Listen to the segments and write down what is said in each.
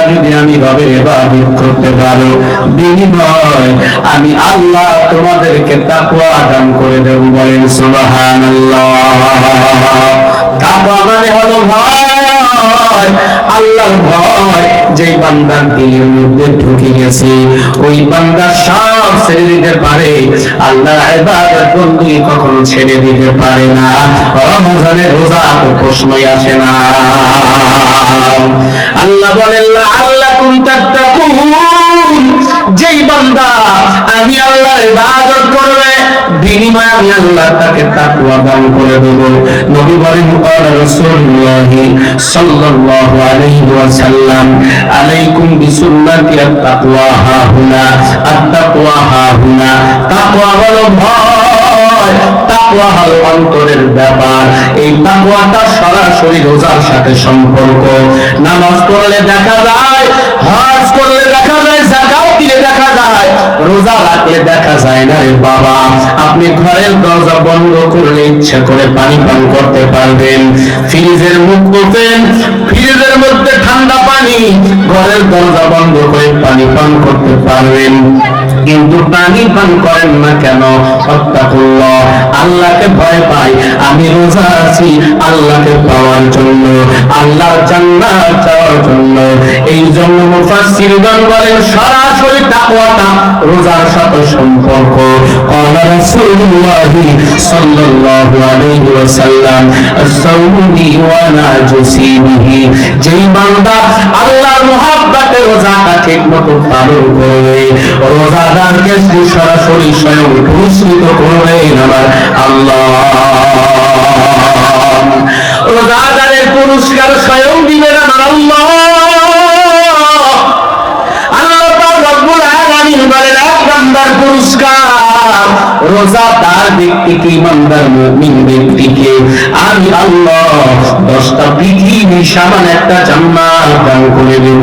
তোমরা যদি আমি ভাবে ইবাদত করতে পারো, বিনিময় আমি আল্লাহ তোমাদেরকে তাকওয়া দান করে দেব বলেন সুবহানাল্লাহ। তাকওয়া মানে হলো ভয়। আল্লাহর ভয়। যেই বান্দার দিলের মধ্যে ঢুকে গেছে ওই সব ছেড়ে দিতে পারে। কখনো ছেড়ে দিতে পারে না। রোজা তো প্রশ্নই আসে না। আল্লাহ বলেন আল্লাহ তাত্তাকুন। যেই বান্দা আমি আল্লাহর ইবাদত করবে, বিনিময়ে আমি আল্লাহ তাকে তাকওয়া দান করে দেব। নবী বলেন, ক্বালা রাসূলুল্লাহ সাল্লাল্লাহু আলাইহি ওয়াসাল্লাম, আলাইকুম বিসুন্নতি আত-তাকওয়া হাহুনা আত-তাকওয়া হাহুনা। তাকওয়া হলো ভয়। তাকওয়া হলো অন্তরের ব্যাপার। এই তাকওয়াটা সরাসরি রোজার সাথে সম্পর্ক। নামাজ পড়লে দেখা যায়, হজ করলে দেখা যায়, জাকাত দিলে দেখা যায়, রোজা রাখলে দেখা যায় না রে বাবা। আপনি ঘরের দরজা বন্ধ করলে ইচ্ছা করে পানি পান করতে পারবেন। ফ্রিজের মুখ ওপেন, ফ্রিজের মধ্যে ঠান্ডা পানি, ঘরের দরজা বন্ধ করে পানি পান করতে পারবেন। কিন্তু পানি পান করেন না কেন? আল্লাহকে ভয় পাই, আমি রোজা আছি, আল্লাহকে পাওয়ার জন্য আল্লাহ জান্নাত চাওয়ার জন্য। এই জন্য মুফাসসিরগণ বলেন, সরাসরি তাকওয়াটা রোজার সাথে সম্পর্ক। রাসূলুল্লাহ সাল্লাল্লাহু আলাইহি ওয়াসাল্লাম যেই বান্দা আল্লাহর রোজাটা ঠিকমতো পালন করে রোজা করবে রোজাদারকে সরাসরি স্বয়ং পুরস্কৃত করবেন আমার আল্লাহ। রোজাদারের পুরস্কার স্বয়ং দিবেন আমার আল্লাহ। পুরস্কার রোজাদার ব্যক্তিকে ইমানদার মুমিন ব্যক্তিকে আমি আল্লাহ দশটা পৃথিবী সামান একটা জান্নাত দান করে দেব।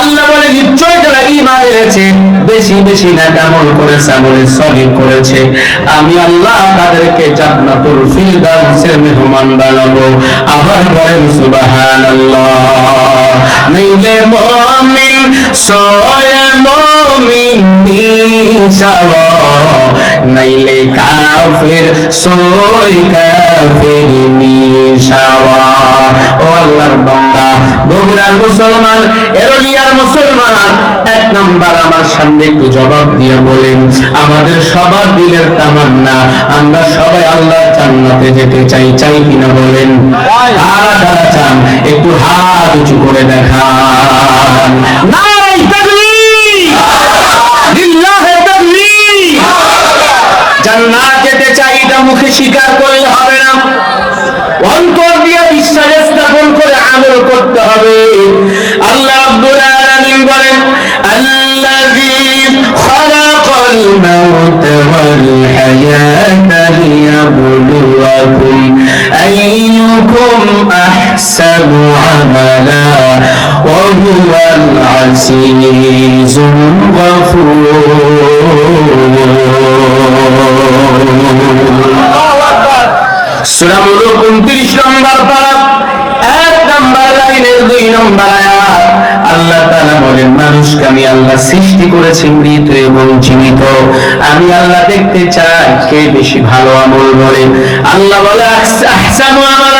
আল্লাহ বলে নিশ্চয় যারা ইমান এনেছে, বেশি বেশি নেক আমল করেছে, আমলে সলিম করেছে। আমি আল্লাহ তাদেরকে জান্নাতুল ফিরদাউসের মেহমান বানাবো। আবার বলেন, সুবহানাল্লাহ। নাইলে মুমিন, সয় মুমিন। নাইলে কাফির সই কাফির ও আল্লাহর বান্দা বগুড়ার মুসলমান এরলিয়ার মুসলমান এক নাম্বার আমার সামনে একটু জবাব দিয়ে বলেন আমাদের সবার দিলের তামান্না আমরা সবাই আল্লাহর জান্নাতে যেতে চাই চাই কিনা বলেন। কারা চান একটু হাত উঁচু করে দেখান। নাই তাকবীর লিল্লাহি তাকবীর জান্নাত যেতে চাই, এটা মুখে স্বীকার করলে হবে না। অন্তর দিয়ে বিশ্বাস স্থাপন করে আমল করতে হবে। আল্লাহ রাব্বুল আলামিন বলেন, আল্লাযী খালাকাল মাউত ওয়াল হায়াতা। আইয়ুকুম আহসানু আমালা ওয়া হুয়াল আজিজুল গফুর। সূরা মুলুক 29 নম্বর পারা, এক নম্বর লাইনের দুই নম্বর আল্লাহ তাআলা বলেন, মানুষকে আমি আল্লাহ সৃষ্টি করেছি মৃত এবং জীবিত। আমি আল্লাহ দেখতে চাই কে বেশি ভালো আমল করে। আল্লাহ বলে, আহসানু আমালা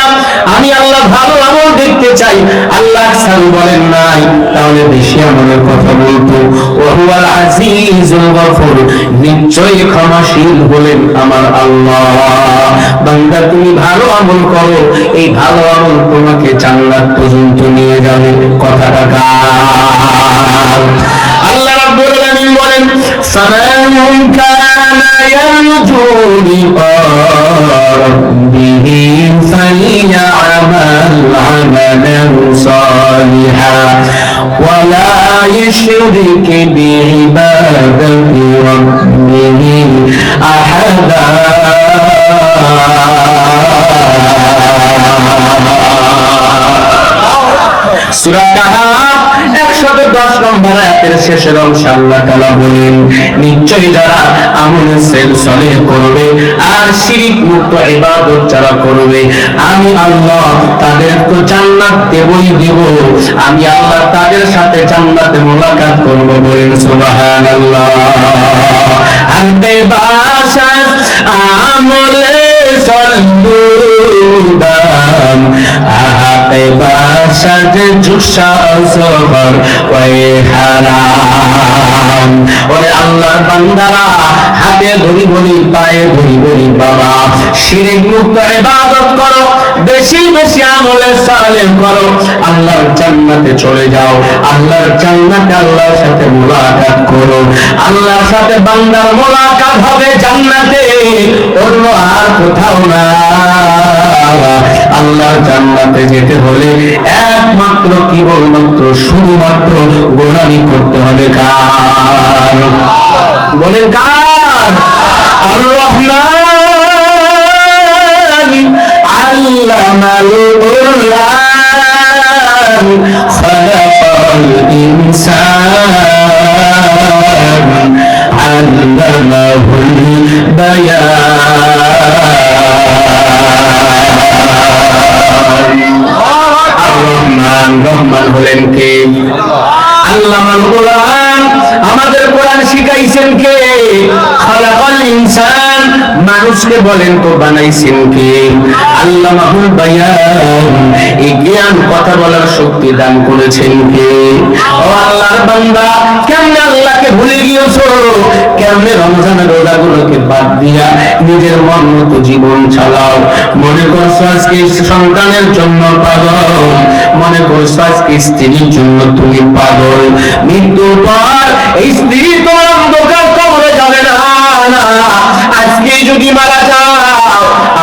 আমি আল্লাহ ভালো আমল দেখতে চাই। আল্লাহ আহসান বলেন নাই। তাহলে বেশি আমলের কথা বলতো ওহুয়াল আজিজুল গফুর, নিশ্চয়ই ক্ষমাশীল হলেন আমার আল্লাহ। বান্দা, তুমি ভালো আমল করো। এই ভালো আমল তোমাকে জান্নাত পর্যন্ত নিয়ে যাবে। কথাটা কার? আল্লাহ রাব্বুল আলামিন বলেন ফামান কানা ইয়ারজু লিকা ربهم فليعمل عملا صالحا. ولا يشرك بعبادة ربه أحدا. سورة 110 নম্বর আয়াতের শেষের অংশে আল্লাহ তাআলা বলেন, নিশ্চয়ই যারা আমল সেল সলে করবে আর শিরিক মুক্ত ইবাদত যারা করবে, আমি আল্লাহ তাদের তো জান্নাত দেবই দেব, আমি আল্লাহ তাদের সাথে জান্নাতে মোলাকাত করব বলেন সুবহানাল্লাহ। আন্তে বাসা আমলে সল্লুদাম আহাতে সবর ওই হারাম। বান্দারা, হাতে ধরি ধরি পায়ে ধরি ধরি বাবা। করো, বেশি বেশি আমলে সালেহ করো। আল্লাহর জান্নাতে চলে যাও, আল্লাহর জান্নাতে আল্লাহর সাথে মুলাকাত করো। আল্লাহর সাথে বান্দার মোলাকাত হবে জান্নাতে, অন্য আর কোথাও না। আল্লাহর জান্নাতে যেতে হলে একমাত্র কেবলমাত্র শুধুমাত্র গোলামি করতে হবে কার? বলেন কার? আর রহমান রহমান রহমান হলেন কে? আল্লাহ আমাদের কোরআন শিখাইছেন কে? খালাকাল ইনসান। মানুষকে বলেন তো বানাইছেন কে? আল্লামাহুল বায়ান। এই জ্ঞান, কথা বলার শক্তি দান করেছেন কে? ও আল্লাহর বান্দা, কেমনে আল্লাহকে ভুলে গিয়েছো? কেমনে রমজানের রোজাগুলোকে বাদ দিয়া নিজের মন মতো জীবন চালাও? মনে করছ আজকে সন্তানের জন্য পাগল? মনে করছ আজকে স্ত্রীর জন্য তুমি পাগল? মৃত্যুর পর এই স্ত্রী তোমার অন্ধকার কবরে যাবে না। আজকে যদি মারা যাও,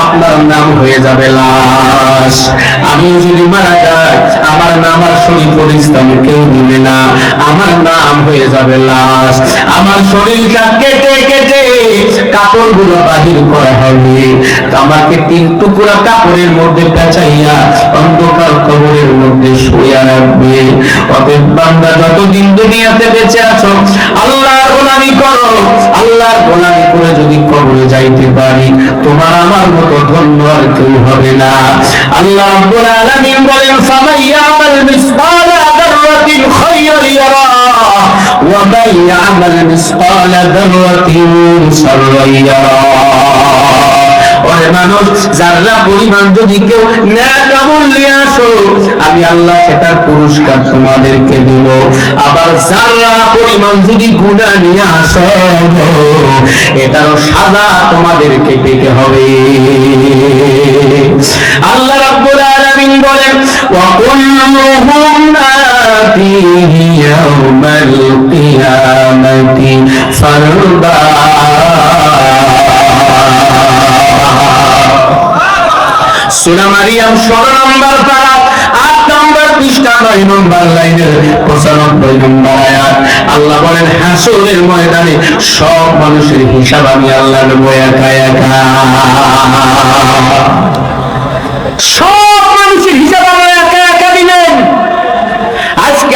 আপনার নাম হয়ে যাবে লাশ। আমি যদি মারা যাই, আমার নাম আর কেউ নিবে না। আমার নাম হয়ে যাবে লাশ। আমার শরীরটা কেটে কেটে কাপড়গুলো বাহির করা হবে আমাকে তিন টুকরা কাপড়ের মধ্যে পেঁচাইয়া অন্ধকার কবরের মধ্যে শুয়া রাখবে। অতএব বান্দা, যতদিন দুনিয়াতে বেঁচে আছো, আল্লাহর গোলামি করো। আল্লাহর গোলামি করে যদি কবরে যাইতে পারি, তোমার আমার মতো ধন্য আর কেউ হবে না। আল্লাহ রাব্বুল আলামিন বলেন ফামাইয়ামাল মিসকালা দাররাতিন খায়রান মান ইয়ামাল মিসকালা দাররাতিন শাররান ইয়ারা ওরে মানুষ, যারা পরিমাণ যদি কেউ ন্যাক আমল আসো, আমি আল্লাহ সেটার পুরস্কার তোমাদেরকে দেব। আবার যারা পরিমাণ যদি গুণা নিয়ে আসো, এটারও সাজা তোমাদেরকে পেতে হবে। আল্লাহ রাব্বুল আলামিন বলেন, ওয়া কুল্লুহুম আতিহি ইয়াউমাল কিয়ামাতি ফারদা সুরা মারিয়াম ষোলো নম্বর আট নম্বর পৃষ্ঠা, নয় নম্বর লাইনের পঁচানব্বই নম্বর আয়াত। আল্লাহ বলেন, হাসুরের ময়দানে সব মানুষের হিসাব আমি আল্লাহ নেব একা একা। সব মানুষের হিসাব আমরা একা একা দিলেন আজকে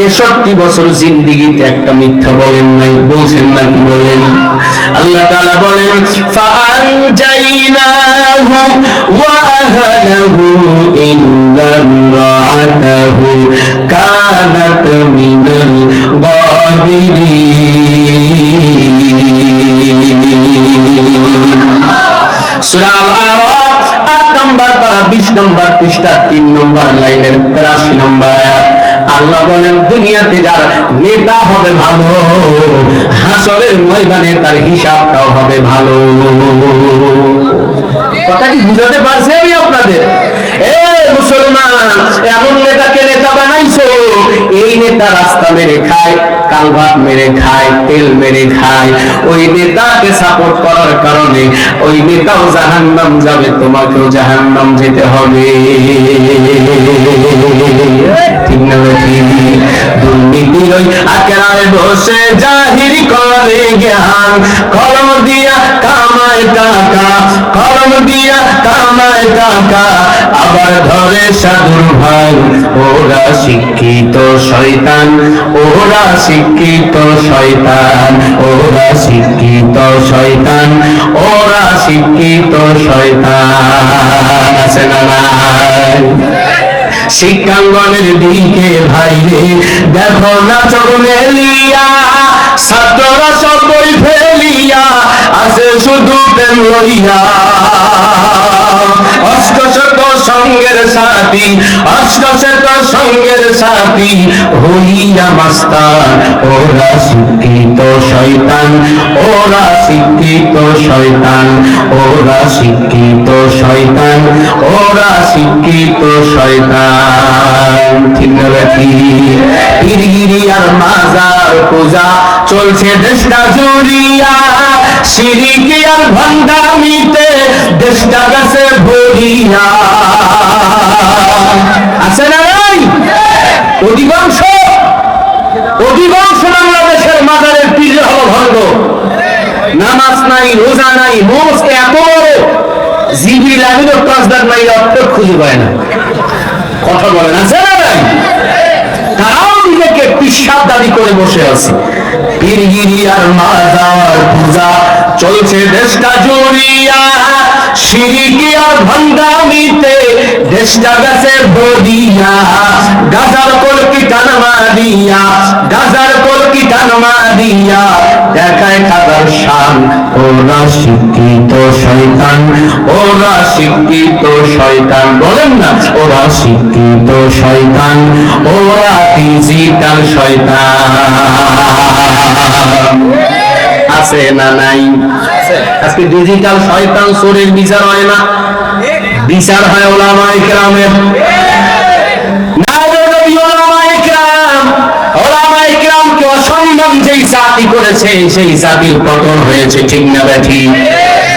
63 বছর জিন্দেগিতে একটা মিথ্যা বলেন নাই, বলছেন না কি বলেন আল্লাহ তাআলা বলেন বিশ নম্বর পৃষ্ঠা, তিন নম্বর লাইনের তেরাশি নম্বর আয়াত। আল্লাহ বলেন দুনিয়াতে যার নেতা হবে ভালো, হাসরের ময়দানে তার হিসাবটাও হবে ভালো। কথা কি বুঝাতে পারছি আমি আপনাদের? মুসলমান, এমন নেতাকে নেতা বানাইছো, এই নেতা রাস্তা মেরে খায়। কালভাট মেরে খায়, তেল মেরে খায়। ওই নেতাকে সাপোর্ট করার কারণে ওই নেতাও জাহান্নাম যাবে, তোমাকেও জাহান্নাম যেতে হবে। ঠিক না দুর্নীতির ওই আকেরায় বসে জাহির করে জ্ঞান, কলম দিয়া কামায় টাকা কলম দিয়া কামায় টাকা আবার ধরে সাধুর ভাই, ওরা শিক্ষিত শয়তান, ওরা শিক্ষিত শয়তান, ওরা শিক্ষিত শয়তান, ওরা শিক্ষিত শয়তান। আছে না শিক্ষাঙ্গনের দিকে দেখো না চরণে লিয়া ছাত্ররা সব বই ফেলিয়া আছে শুধু প্রেম লইয়া। অষ্টশত সঙ্গের সাথী, অষ্টশত সঙ্গের সাথী হইয়া মাস্তান। ওরা শিক্ষিত শয়তান, ওরা শিক্ষিত শয়তান, ওরা শিক্ষিত শয়তান, ওরা শিক্ষিত শয়তান। ঠিক আর মাজার পূজা চলছে দেশটা জুড়িয়া। সিরিকি আর ভণ্ডামিতে দেশটা গেছে ভরিয়া। আছে না নাই? অধিকাংশ অধিকাংশ বাংলাদেশের মাজারের পীর হলো ভণ্ড। নামাজ নাই, রোজা নাই মোজ এত বড়। জিবি লাগিল কাজদার নাই অর্থ খুঁজে পায় না। কথা বলেন, আছে না নাই? তারাও নিজেকে পিসাব দাবি করে বসে আছি। পীরগিরি আর মাজার পূজা চলছে দেশটা জুড়িয়া সিরিকি আর ভণ্ডামিতে, দেশটা গেছে বদিয়া। গাজার কলকি টানমা দিয়া, গাজার কলকি টানমা দিয়া। দেখায় খাদার শান, ওরা শিক্ষিত শয়তান, ওরা শিক্ষিত শয়তান। বলেন না, ওরা শিক্ষিত শয়তান, ওরা ডিজিটাল শয়তান। আছে না নাই? আজকে ডিজিটাল শয়তান চোরের বিচার হয় না? বিচার হয় ওলামায়ে কেরামের। যেই জাতি করেছে, সেই জাতির পতন হয়েছে, ঠিক না ব্যাঠি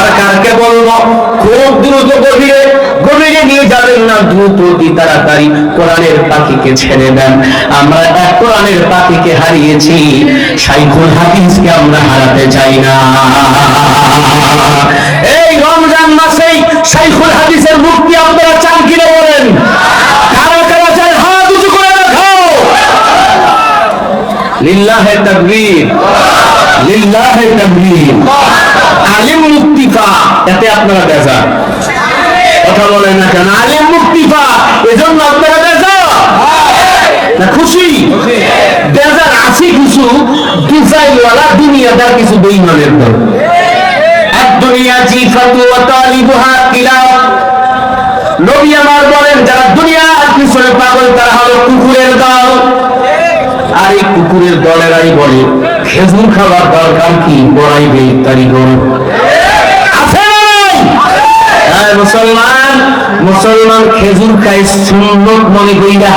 সরকারকে বলব? খুব দ্রুত গভীরে গভীরে নিয়ে যাবেন না, দ্রুত অতি তাড়াতাড়ি কোরআনের পাখিকে ছেড়ে দেন। আমরা এক কোরআনের পাখিকে হারিয়েছি সাইকুল হাদিসকে আমরা হারাতে চাই না। এই রমজান মাসেই সাইকুল হাদিসের মুক্তি আপনারা চান কিনে বলেন? কারা কারা চান লিল্লাহে তাকবীর। তাকবীর। আলিম মুক্তি পা এতে আপনারা বেজা কথা বলেন না কেন? আলিম মুক্তিপা এজন্য আপনারা বেজা না খুশি? বেজার আছে কিছু ডিজাইনওয়ালা দুনিয়াদার কিছু বেইমানের দল। দুনিয়া জিফাতু ওয়া তালিবুহা কিলাব নবী আমার বলেন যারা দুনিয়ার পিছনে পাগল তারা হলো কুকুরের দল। আর এই কুকুরের দলেরাই বলে খেজুর খাবার দরকার কি? বড়াইবে ইত্যাদি গরু মুসলমান মুসলমান খেজুর খাই সুন্নত মনে কইরা।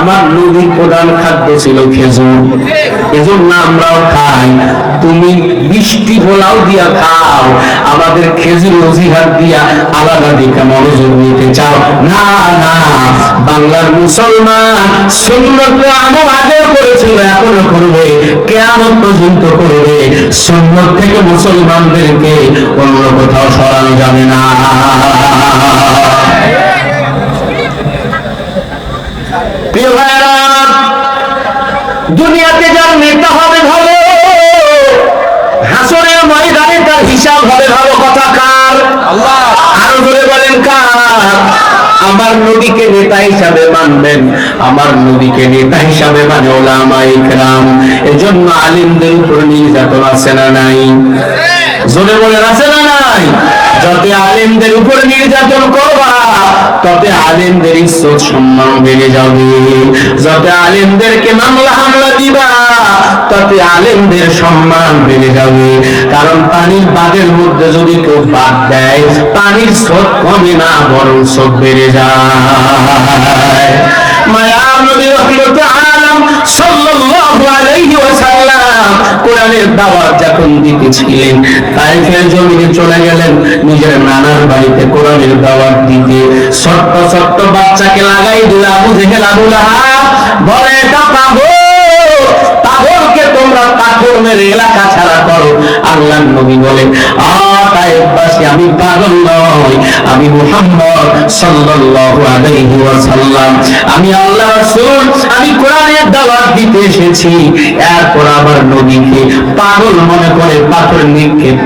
আমার নদীর প্রধান খাদ্য ছিল খেজুর। এজন্য আমরাও খাই। তুমি বৃষ্টি পোলাও দিয়া খাও। আমাদের খেজুর অজিহাত দিয়া আলাদা দিকে মনোযোগ নিতে চাও। না না, বাংলার মুসলমান সুন্নত আমল আগেও করেছিল, এখনও করবে কেমন পর্যন্ত করবে। সুন্নত থেকে মুসলমানদেরকে অন্য কোথাও সরানো যাবে না। প্রিয় ভাইরা দুনিয়াতে যার নেতা হবে ভালো হাসরের ময়দানে তার হিসাব হবে ভালো কথা কার? আল্লাহ। আরও ধরে বলেন কার? আমার নেতা হিসাবে মানবেন আমার নেতা হিসাবে মানে এজন্য আলিমদের উপর নির্যাতন আছে না নাই? হ্যাঁ। জোরে বলে আছে না নাই? যাতে আলিমদের উপর নির্যাতন করবা তত আলেমদের ইজ্জত, সম্মান বেড়ে যাবে। যত আলেমদেরকে মামলা, হামলা দিবা, তত আলেমদের সম্মান বেড়ে যাবে। কারণ পানির বাগের মধ্যে যদি কেউ বাদ দেয়, পানির স্রোত কমে না, বরং স্রোত বেড়ে যায়। মায়া নবী রহমত আলম সাল্লাল্লাহু আলাইহি কোরআনের দাওয়াত যখন দিতেছিলেন, তাইফের জমিনে চলে গেলেন, নিজের নানার বাড়িতে কোরআনের দাওয়াত দিতে। ছোট্ট ছোট্ট বাচ্চাকে লাগাই দিলা বুঝে জেহেল, আবু লাহাব বলে এটা পাগলকে মেরে এলাকা ছাড়া করো। আল্লাহ নবী বলেন আমি পাগল নই। আমি সাল্লাল্লাহু আলাইহি ওয়াসাল্লাম। আমি আল্লাহ রাসূল, আমি কোরআনের দাওয়াত দিতে এসেছি। এরপর আবার নবীকে পাগল মনে করে পাথর নিক্ষেপ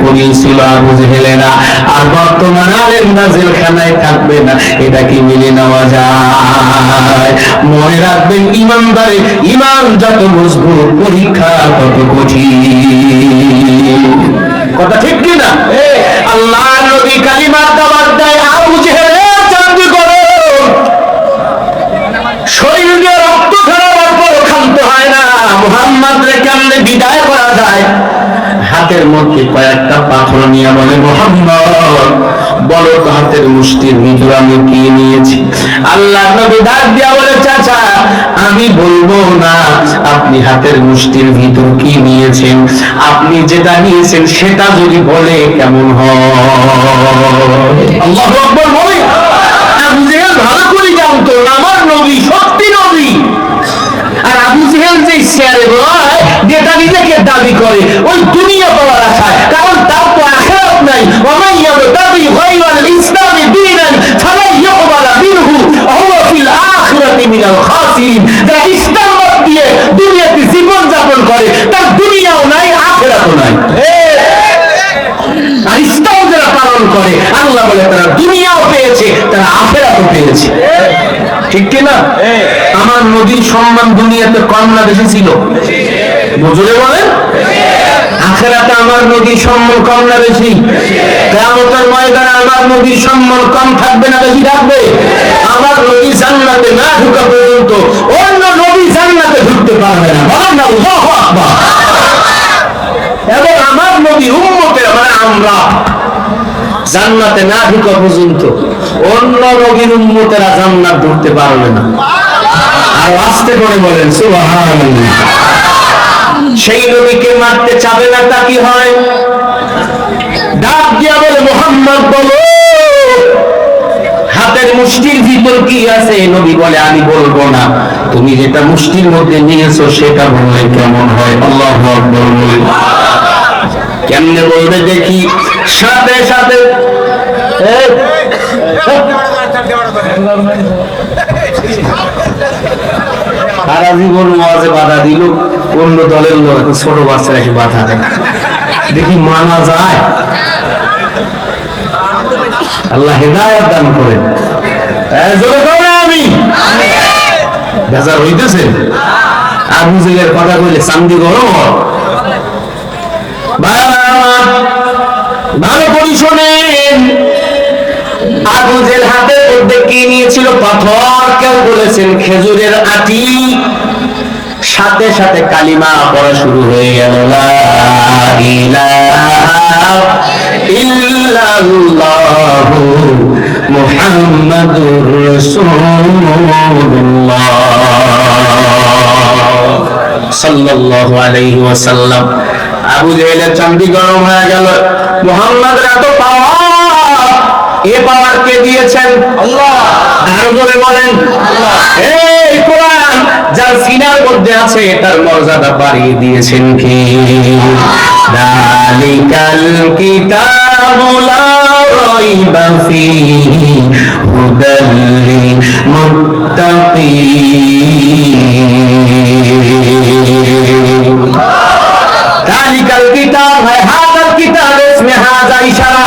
আর বর্তমান আলেমরা জেলখানায় থাকবে না, এটা কি মেনে নেওয়া যায়? মনে রাখবেন, ইমানদারে ইমান যত মজবুত, পরীক্ষা তত কঠিন কথা ঠিক কি না আল্লাহ নবী কালিমার দাবার দেয় আবু জেহেলের চাকরি করো। শরীরে রক্ত ছড়াবার পর ক্ষান্ত হয় না। মোহাম্মদ রে কেমনে বিদায় করা যায়? হাতের মধ্যে কয়েকটা পাথর নিয়ে বলে, মোহাম্মদ, বলো তো হাতের মুষ্টির ভিতর আমি কি নিয়েছি? আল্লাহ নবী ডাক দিয়া বলে, চাচা, আমি বলব না, আপনি হাতের মুষ্টির ভিতর কি নিয়েছেন? আপনি যেটা নিয়েছেন সেটা যদি বলে, কেমন হয়? আল্লাহু আকবার বলে, আবু জেহেল ভালো করে জানতো, আমার নবী সত্যি নবী। আর আবু জেহেল যে শেয়ারে বয় যেটা নিজেকে দাবি করে, ওই পাওয়ার কারণ তার তো আখেরাত নাই। ওমাই ইয়াবতাগি গায়রাল ইসলামি দীনান ফালা ইউকবালা মিনহু হুয়া ফিল আখিরাতি মিনাল খাসিরিন। যারা ইসলাম বাদ দিয়ে দুনিয়াতে জীবন যাপন করে তার দুনিয়াও নাই আখেরাতও নাই। আর ইসলাম যারা পালন করে আল্লাহ বলে তারা দুনিয়াও পেয়েছে তারা আখেরাতও পেয়েছে। ঠিক কি না আমার নদীর সম্মান দুনিয়াতে কম না বেশি ছিল। বুঝলে বলেন? আখেরাতে আমার নদীর সম্মান কম না বেশি? কেমতের ময়দানে আমার নদীর সম্মান কম থাকবে না বেশি থাকবে? আমার নদী জান্নাতে না ঢুকা পর্যন্ত অন্য নদী জান্নাতে ঢুকতে পারবে না। বলেন না এবং আমার নবী উম্মতের মানে আমরা, জান্নাতে না ঢুকা পর্যন্ত অন্য নবীর উম্মতেরা জান্নাত ঢুকতে পারবে না। আর আস্তে করে বলেন, সুবহানাল্লাহ। সেই নবীকে মারতে চাবে না, তা কি হয়? ডাক দিয়া বলে, মোহাম্মদ, বলো, হাতের মুষ্টির ভিতর কি আছে? নবী বলে, আমি বলব না। তুমি যেটা মুষ্টির মধ্যে নিয়েছো, সেটা বললে কেমন হয়? আল্লাহ কেমনে বলবে দেখি? সাথে সাথে। সারা জীবন ওয়াজে বাধা দিল, অন্য দলের লোক ছোট বাচ্চারা এসে বাধা দেয়। দেখি মানা যায়? আল্লাহ হেদায়ত দান করেন। আমি। বেজার হইতেছে। আবু জেলের কথা কইলে চান্দি গরম ভালো করে শোনেন আবু জেল হাতের মধ্যে কি নিয়েছিল? পাথর। কেউ বলেছেন খেজুরের আটি। সাথে সাথে কালিমা পড়া শুরু হয়ে গেল। মুহাম্মাদুর আবু জেহেলের চান্দি গরম হয়ে গেল। মুহাম্মদ এত পাওয়ার এ পাওয়ার কে দিয়েছেন? আল্লাহ। আরও সিনার মধ্যে দিয়েছেন কি? দালিকাল কিতাবু লা রাইবা ফীহি হুদাল মুত্তাকিন দালিকাল কিতাব হয় হাদাল কিতাব ইশারা।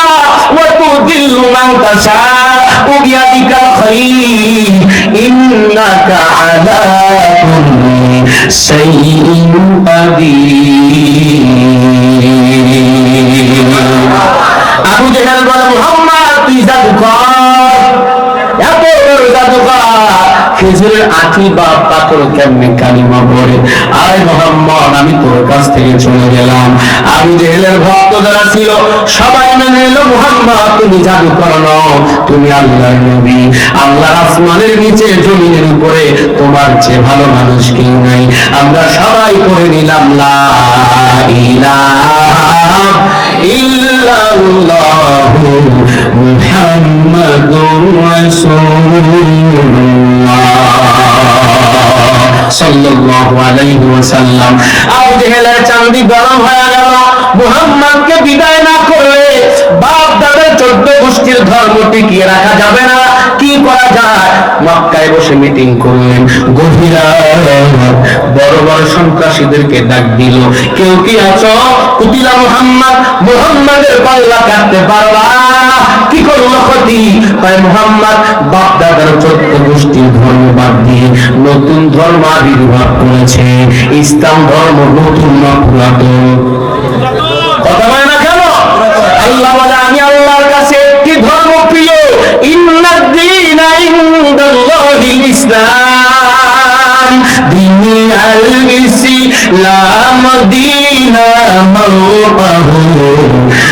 তুদিল্লু মান তাশা বিয়াদিকাল খাইর, ইন্নাকা আলা কুল্লি শাইইন কাদির আবু জাহেল বলে, মুহাম্মদ, তুই জাদুকর। এত বড় জাদুকর। খেজুরের আঠি বা পাথর কেমনে কালিমা পড়ে? আয় মোহাম্মদ, আমি তোর কাছ থেকে চলে গেলাম। আবু জেহেলের ভক্ত যারা ছিল, সবাই মেনে নিল, মুহাম্মদ, তুমি জাদুকর নও, তুমি আল্লাহর নবী। আল্লাহর আসমানের নিচে, জমিনের উপরে, তোমার চেয়ে ভালো মানুষ কেউ নাই। আমরা সবাই করে নিলাম, লা ইলাহা ইল্লাল্লাহু মুহাম্মাদুর রাসূলুল্লাহ। সাল্লাল্লাহু আলাইহি ওয়াসাল্লাম। আবু জেহেলের চান্দি গরম হয়ে গেল। মুহাম্মদকে বিদায় না করলে বাপ চোদ্দ গোষ্ঠীর ধর্ম টিকিয়ে রাখা যাবে না। কি করা যায়? মক্কায় বসে মিটিং করলেন। গভীর বড় বড় সন্ত্রাসীদেরকে ডাক দিল। কেউ কি আছো? কুতিলা মুহাম্মদ, মুহাম্মাদের পাল্লা কাটতে পারবা কি করল ক্ষতি? তাই মুহাম্মদ বাপ দাদার চোদ্দ গোষ্ঠীর ধর্ম বাদ দিয়ে নতুন ধর্ম আবির্ভাব করেছে। ইসলাম ধর্ম নতুন না পুরাতন। কথা বলে না কেন? আল্লাহ বলে, আমি আল্লাহর কাছে একটি ধর্ম প্রিয়। ইন্নাদ্দীনা ইনদাল্লাহিল ইসলাম। দিনি আল ইসলাম দীনা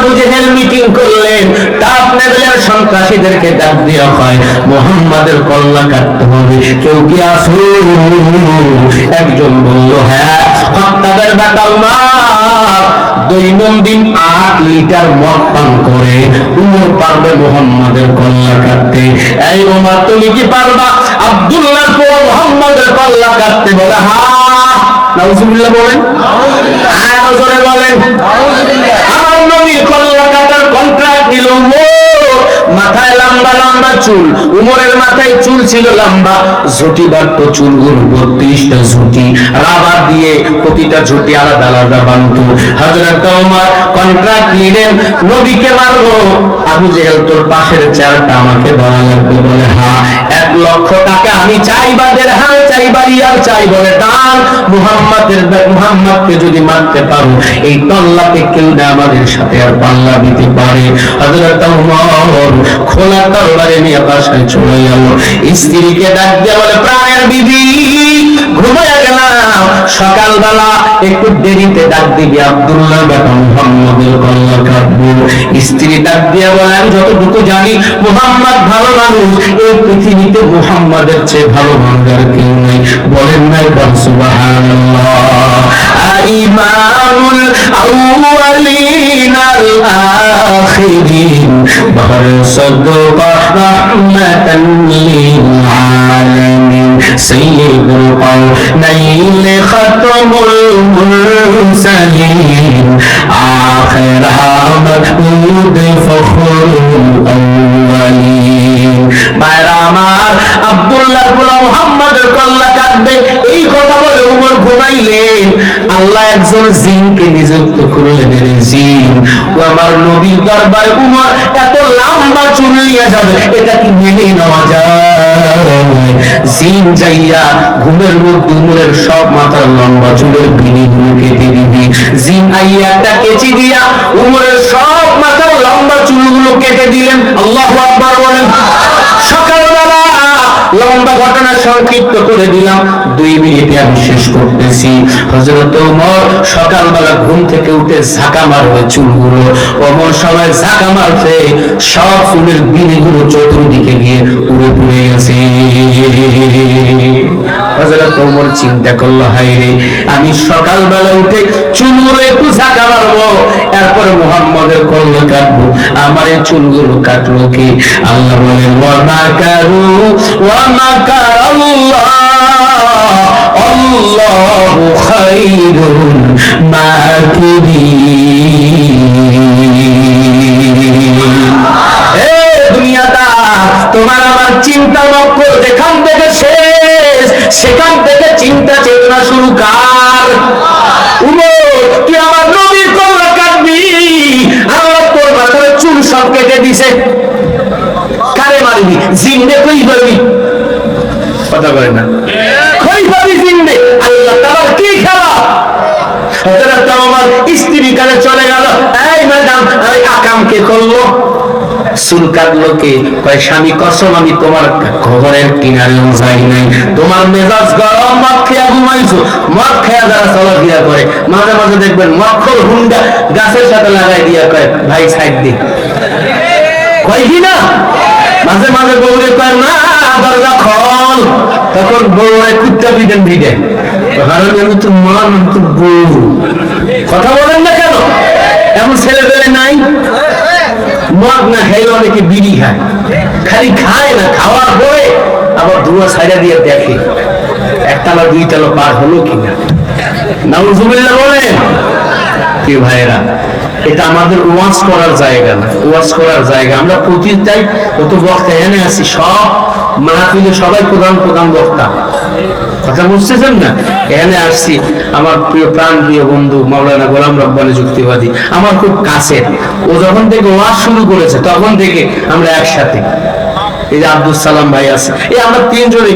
আবু জেহেল মিটিং করলেন। তাপ লেভেলের সন্ত্রাসীদেরকে ডাক দেওয়া হয়। মোহাম্মদের কল্লা কাটতে হবে। কেউ কি একজন বলল হ্যাঁ হত্যাদের উমার দৈনন্দিন আট লিটার মদ পান করে। উমর পারবে মোহাম্মদের কল্লা কাটতে। এই উমার তুমি কি পারবা? আব্দুল্লাহ মোহাম্মদের কল্লা কাটতে বলে, হা, নাউজুবিল্লাহ বলেন। হ্যাঁ বলেন। দিল মাথায় লম্বা লম্বা চুল। উমরের মাথায় চুল ছিল লম্বা। ঝুটি বাড়তো চুলগুলো বত্রিশটা ঝুটি। রাবার দিয়ে প্রতিটা ঝুটি আলাদা আলাদা বানতো হজরত ওমর কন্ট্রাক্ট নিলেন, নবীকে মারবো। আবু জেহেল, তোর পাশের চেয়ারটা আমাকে দেওয়া লাগবে। বলে হ্যাঁ এক লক্ষ টাকা আমি চাই বা দেড় হাল চাই বা রিয়াল চাই। বলে, দান মুহাম্মাদের, মুহাম্মাদকে যদি মারতে পারো, এই তল্লাকে কেউ আমাদের সাথে আর পাল্লা দিতে পারে। হযরত ওমর খোলা তরবারে নিয়ে বাসায় চলে গেল। স্ত্রীকে ডাক দিয়ে বলে, প্রাণের বিবি গেলাম। সকালবেলা একটু দেরিতে ডাক দিবি আব্দুল্লাহ বেটা মুহাম্মাদের কল্লা স্ত্রী ডাক দিয়ে যতটুকু জানি, মুহাম্মদ ভালো মানুষ। এই পৃথিবীতে মুহাম্মাদের চেয়ে ভালো মানুষ আর কেউ নেই। বলেন নাই সুবহানাল্লাহ। إمام الأولين الآخرين. بر صدق رحمة للعالمين. سيد القرنين ختم المرسلين. آخر محمود فخر الأولين. কাটবে এই কথা বলে উমর ঘুমাইলেন। আল্লাহ একজন জিনকে নিযুক্ত করলেন জিন। ও আমার নবীর দরবারে উমর, এত লম্বা চুল যাবে, এটা কি মেনে নেওয়া যায়? জিন যাইয়া ঘুমের মধ্যে উমরের সব মাথার লম্বা চুলের বিনিগুলো কেটে দিবি। জিন আইয়া একটা কেচি দিয়া উমরের সব মাথার লম্বা চুলগুলো কেটে দিলেন। আল্লাহ আকবার বলেন সকালবেলা লম্বা ঘটনা সংক্ষিপ্ত করে দিলাম। দুই মিনিটে আমি শেষ করতেছি। হজরত ওমর সকালবেলা ঘুম থেকে উঠে ঝাঁকা মারবে চুলগুলো। ওমর সবাই ঝাঁকা মারছে। সব চুলের বিনিগুলো চতুর্দিকে গিয়ে উড়ে পড়ে গেছে। হজরত ওমর চিন্তা করল হাই রে, আমি সকালবেলা উঠে চুলগুলো একটু ঝাঁকা মারবো, এরপরে মোহাম্মদের কল্ল কাটবো। আমার এই চুলগুলো কাটলো কি? আল্লাহ বলে ওয়ামা কারু ওয়ামা কারাল্লাহ আল্লাহু খাইরুল কথা বলে না। জিন্দে। আল্লাহ কি খেলা? হযরত আমার স্ত্রী কানে চলে গেল, এই ম্যাডাম আকাম কে চুল কাটলো কে? কয়, স্বামী, কসম, আমি তোমার ঘরের যাই নাই। তোমার মেজাজ গরম, মদ খেয়া ঘুমাইছো। মদ খেয়া যারা চলাফেরা করে, মাঝে মাঝে দেখবেন মক্ষর হুন্ডা গাছের সাথে লাগাই দিয়া কয়, ভাই, সাইড দি। কয় কি না? মাঝে মাঝে বউরে কয়, না তখন বউরে কুত্তা কথা বলেন না কেন? এমন নাই? মদ না অনেকে বিড়ি খায়। খালি খায় না, খাওয়ার পরে আবার ছাইড়া দিয়ে দেখে। একতলা পার হলো কিনা? নাউজুবিল্লাহ বলেন, প্রিয় ভাইয়েরা, এটা আমাদের ওয়াজ করার জায়গা না। ওয়াজ করার জায়গা। আমরা প্রতিটাই কত বক্তা এনে আছি, সব মাহফিলে সবাই প্রধান প্রধান বক্তা। কথা বুঝতেছেন না? এখানে আসছি, আমার প্রিয় প্রাণ প্রিয় বন্ধু মাওলানা গোলাম রব্বানি যুক্তিবাদী, আমার খুব কাছের। ও যখন থেকে ওয়াজ শুরু করেছে, তখন থেকে আমরা একসাথে। এই যে আব্দুল সালাম ভাই আছে, এই আমরা তিনজনে